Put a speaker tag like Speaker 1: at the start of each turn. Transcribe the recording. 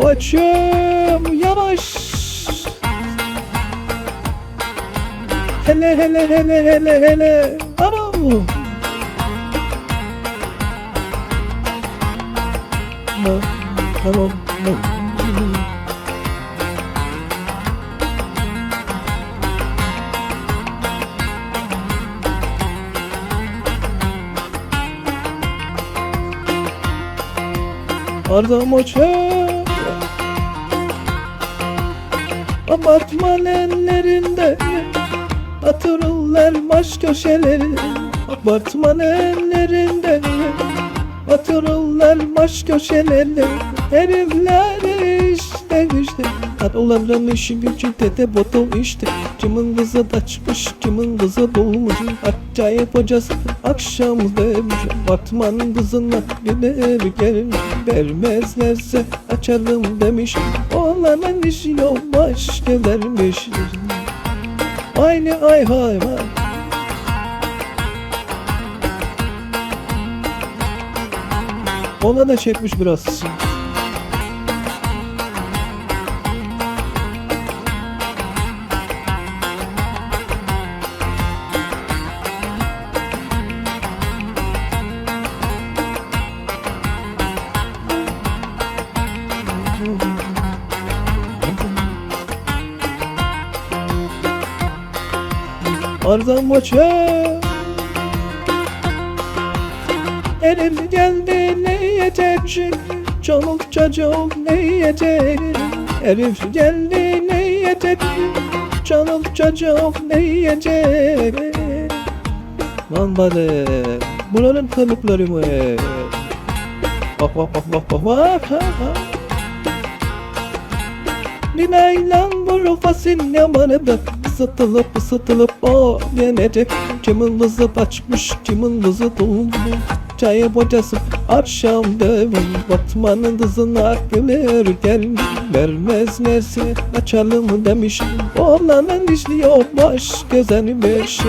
Speaker 1: Koçum yavaş. Hele hele hele hele hele. No, tamam, no. Arda moçer Apartman ellerinde Atırırlar maş köşeleri. Apartman ellerinde Atırırlar maş köşeleri. Herifler işte işte. Olanların işi gücü dede botol işte. Kimin kızı açmış kimin kızı dolmuş. Acayip hocası akşam demiş. Apartman kızına gelir gelmiş Vermezlerse açalım demiş İşi yok başka vermiş Aynı ay hay hay Ona da çekmiş biraz. Arzan maça. Elim geldi ne yetecek Çoluk çocuk ne yetecek Herif geldi ne yetecek Çoluk çocuk ne yetecek Lan bana Buranın tanıkları mı? Bak bak bak bak bak bak bak Dinaylan bu fasulye bana bak Isıtılıp ısıtılıp o yenecek. Kimin kızı açmış kimin kızı dolmuş. Çayı bocası akşam devin Batmanın kızına güler gelmiş. Vermez nesi açalım demiş. Oğlanın işliyor baş gözeni beşi